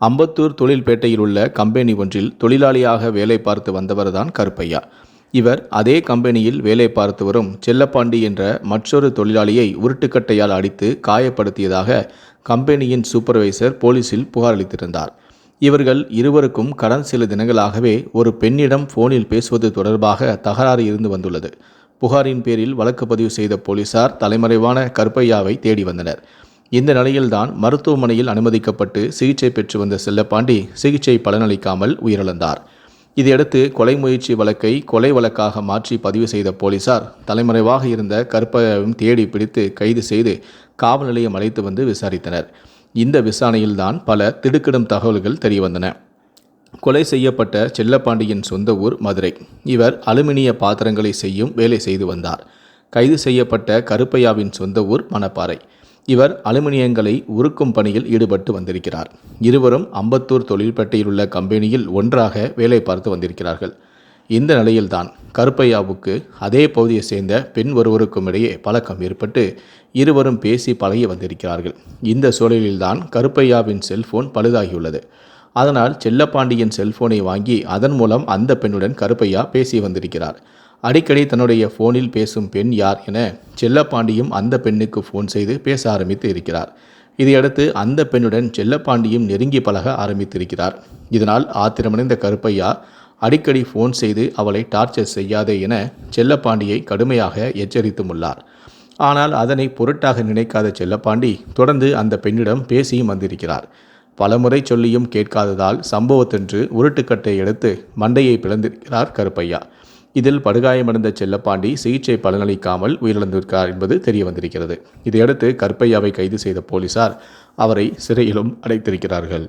அம்பத்தூர் தொழில்பேட்டையில் உள்ள கம்பெனி ஒன்றில் தொழிலாளியாக வேலை பார்த்து வந்தவர்தான் கருப்பையா. இவர் அதே கம்பெனியில் வேலை பார்த்து வரும் செல்லப்பாண்டி என்ற மற்றொரு தொழிலாளியை உருட்டுக்கட்டையால் அடித்து காயப்படுத்தியதாக கம்பெனியின் சூப்பர்வைசர் போலீசில் புகார் அளித்திருந்தார் இவர்கள் இருவருக்கும் கடந்த சில தினங்களாகவே ஒரு பெண்ணிடம் போனில் பேசுவது தொடர்பாக தகராறு இருந்து வந்துள்ளது. புகாரின் பேரில் வழக்கு பதிவு செய்த போலீசார் தலைமறைவான கருப்பையாவை தேடி வந்தனர். இந்த நிலையில்தான் மருத்துவமனையில் அனுமதிக்கப்பட்டு சிகிச்சை பெற்று வந்த செல்லப்பாண்டி சிகிச்சை பலனளிக்காமல் உயிரிழந்தார். இதையடுத்து கொலை முயற்சி வழக்கை கொலை வழக்காக மாற்றி பதிவு செய்த போலீசார் தலைமறைவாக இருந்த கருப்பையாவையும் தேடி பிடித்து கைது செய்து காவல் நிலையம் அழைத்து வந்து விசாரித்தனர். இந்த விசாரணையில்தான் பல திடுக்கிடும் தகவல்கள் தெரியவந்தன. கொலை செய்யப்பட்ட செல்லப்பாண்டியின் சொந்த ஊர் மதுரை. இவர் அலுமினிய பாத்திரங்களை செய்யும் வேலை செய்து வந்தார். கைது செய்யப்பட்ட கருப்பையாவின் சொந்த ஊர் மணப்பாறை. இவர் அலுமினியங்களை உருக்கும் பணியில் ஈடுபட்டு வந்திருக்கிறார். இருவரும் அம்பத்தூர் தொழில்பேட்டையில் உள்ள கம்பெனியில் ஒன்றாக வேலை பார்த்து வந்திருக்கிறார்கள். இந்த நிலையில்தான் கருப்பையாவுக்கு அதே பகுதியை சேர்ந்த பெண் ஒருவருக்கும் இடையே பழக்கம் ஏற்பட்டு இருவரும் பேசி பழகி வந்திருக்கிறார்கள். இந்த சூழலில்தான் கருப்பையாவின் செல்போன் பழுதாகியுள்ளது. அதனால் செல்லப்பாண்டியின் செல்போனை வாங்கி அதன் மூலம் அந்த பெண்ணுடன் கருப்பையா பேசி வந்திருக்கிறார். அடிக்கடி தன்னுடைய ஃபோனில் பேசும் பெண் யார் என செல்லப்பாண்டியும் அந்த பெண்ணுக்கு ஃபோன் செய்து பேச ஆரம்பித்து இருக்கிறார். இதையடுத்து அந்த பெண்ணுடன் செல்லப்பாண்டியும் நெருங்கி பழக ஆரம்பித்திருக்கிறார் இதனால் ஆத்திரமடைந்த கருப்பையா அடிக்கடி ஃபோன் செய்து அவளை டார்ச்சர் செய்யாதே என செல்லப்பாண்டியை கடுமையாக எச்சரித்தும் உள்ளார். ஆனால் அதனை பொருட்டாக நினைக்காத செல்லப்பாண்டி தொடர்ந்து அந்த பெண்ணிடம் பேசியும் வந்திருக்கிறார். பலமுறை சொல்லியும் கேட்காததால் சம்பவத்தென்று உருட்டுக்கட்டை எடுத்து மண்டையை பிளந்திருக்கிறார் கருப்பையா. இதில் படுகாயமடைந்த செல்லப்பாண்டி சிகிச்சை பலனளிக்காமல் உயிரிழந்திருக்கார் என்பது தெரிய வந்திருக்கிறது இதையடுத்து கற்பையாவை கைது செய்த போலீசார் அவரை சிறையிலும் அடைத்திருக்கிறார்கள்.